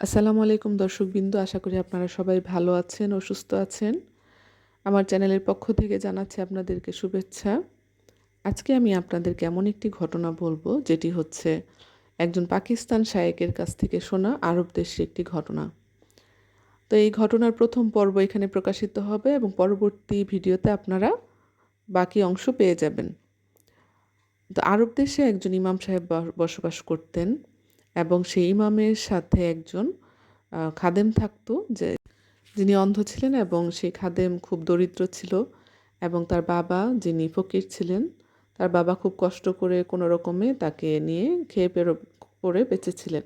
আসসালামু আলাইকুম দর্শকবৃন্দ, আশা করি আপনারা সবাই ভালো আছেন ও সুস্থ আছেন। আমার চ্যানেলের পক্ষ থেকে জানাচ্ছি আপনাদেরকে শুভেচ্ছা। আজকে আমি আপনাদেরকে এমন একটি ঘটনা বলব, যেটি হচ্ছে একজন পাকিস্তান শায়েকের কাছ থেকে শোনা আরব দেশের একটি ঘটনা। তো এই ঘটনার প্রথম পর্ব এখানে প্রকাশিত হবে এবং পরবর্তী ভিডিওতে আপনারা বাকি অংশ পেয়ে যাবেন। তো আরব দেশে একজন ইমাম সাহেব বসবাস করতেন। এবং সেই ইমামের সাথে একজন খাদেম থাকতো যে যিনি অন্ধ ছিলেন এবং সেই খাদেম খুব দরিদ্র ছিল এবং তার বাবা যিনি ফকির ছিলেন, তার বাবা খুব কষ্ট করে কোনো রকমে তাকে নিয়ে খেয়ে পেরো পড়ে বেঁচেছিলেন।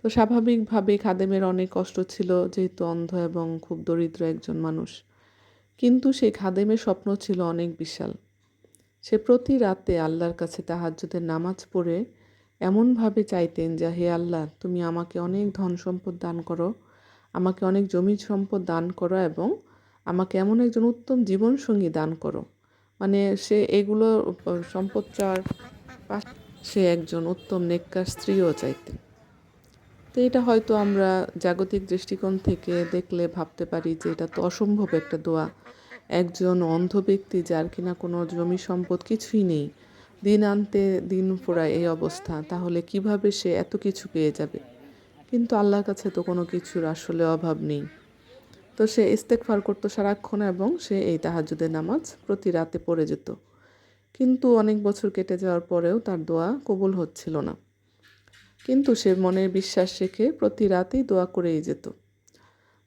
তো স্বাভাবিকভাবেই খাদেমের অনেক কষ্ট ছিল, যেহেতু অন্ধ এবং খুব দরিদ্র একজন মানুষ। কিন্তু সেই খাদেমের স্বপ্ন ছিল অনেক বিশাল। সে প্রতি রাতে আল্লাহর কাছে তাহাজ্জুদের নামাজ পড়ে এমনভাবে চাইতেন যে, হে আল্লাহ, তুমি আমাকে অনেক ধন সম্পদ দান করো, আমাকে অনেক জমি সম্পদ দান করো এবং আমাকে এমন একজন উত্তম জীবনসঙ্গী দান করো। মানে সে এগুলো সম্পদ চাওয়ার সে একজন উত্তম নেককার স্ত্রীও চাইতেন। তো এটা হয়তো আমরা জাগতিক দৃষ্টিকোণ থেকে দেখলে ভাবতে পারি যে, এটা তো অসম্ভব একটা দোয়া। একজন অন্ধ ব্যক্তি যার কিনা কোনো জমি সম্পদ কিছুই নেই দিন আনতে দিন পোড়ায় এই অবস্থা, তাহলে কীভাবে সে এত কিছু পেয়ে যাবে? কিন্তু আল্লাহর কাছে তো কোনো কিছুর আসলে অভাব নেই। তো সে ইস্তেকফার করতো সারাক্ষণ এবং সে এই তাহাজুদের নামাজ প্রতি রাতে পড়ে যেত। কিন্তু অনেক বছর কেটে যাওয়ার পরেও তার দোয়া কবুল হচ্ছিল না। কিন্তু সে মনের বিশ্বাস রেখে প্রতি রাতেই দোয়া করেই যেত।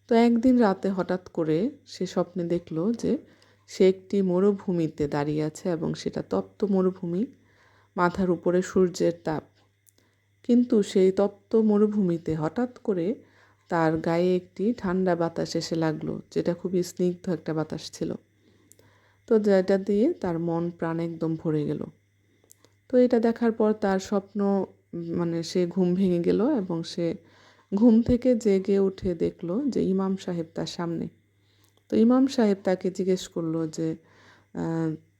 তো একদিন রাতে হঠাৎ করে সে স্বপ্নে দেখল যে সে একটি মরুভূমিতে দাঁড়িয়ে আছে এবং সেটা তপ্ত মরুভূমি, মাথার উপরে সূর্যের তাপ। কিন্তু সেই তপ্ত মরুভূমিতে হঠাৎ করে তার গায়ে একটি ঠান্ডা বাতাস এসে লাগল, যেটা খুবই স্নিগ্ধ একটা বাতাস ছিল। তো যেটা দিয়ে তার মন, প্রাণ একদম ভরে গেল। তো এটা দেখার পর তার স্বপ্ন মানে সে ঘুম ভেঙে গেল এবং সে ঘুম থেকে জেগে উঠে দেখল যে ইমাম সাহেব তার সামনে। তো ইমাম সাহেব তাকে জিজ্ঞেস করল যে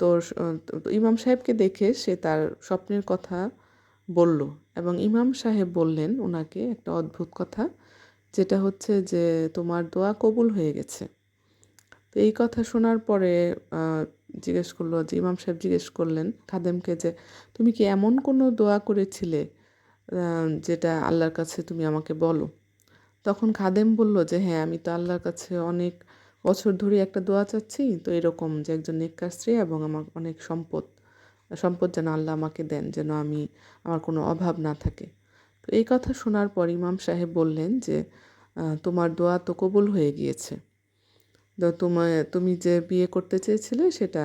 তোর ইমাম সাহেবকে দেখে সে তার স্বপ্নের কথা বলল এবং ইমাম সাহেব বললেন ওনাকে একটা অদ্ভুত কথা, যেটা হচ্ছে যে তোমার দোয়া কবুল হয়ে গেছে। তো এই কথা শোনার পরে জিজ্ঞেস করল যে, ইমাম সাহেব জিজ্ঞেস করলেন খাদেমকে যে, তুমি কি এমন কোনো দোয়া করেছিলে যেটা আল্লাহর কাছে তুমি আমাকে বলো? তখন খাদেম বলল যে হ্যাঁ আমি তো আল্লাহর কাছে অনেক বছর ধরে একটা দোয়া চাচ্ছি। তো এরকম যে একজন নেককার স্ত্রী এবং আমার অনেক সম্পদ সম্পদ যেন আল্লাহ আমাকে দেন, যেন আমি আমার কোনো অভাব না থাকে। তো এই কথা শোনার পর ইমাম সাহেব বললেন যে তোমার দোয়া তো কবুল হয়ে গিয়েছে। তো তোমায় তুমি যে বিয়ে করতে চেয়েছিলে সেটা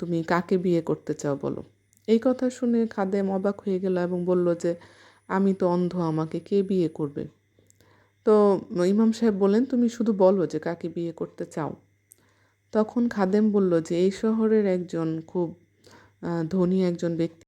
তুমি কাকে বিয়ে করতে চাও বলো? এই কথা শুনে খাদেম অবাক হয়ে গেল এবং বলল যে, আমি তো অন্ধ, আমাকে কে বিয়ে করবে? তো ইমাম সাহেব বলেন তুমি শুধু বলো যে কাকে বিয়ে করতে চাও? তখন খাদেম বলল যে, এই শহরের একজন খুব ধনী একজন ব্যক্তি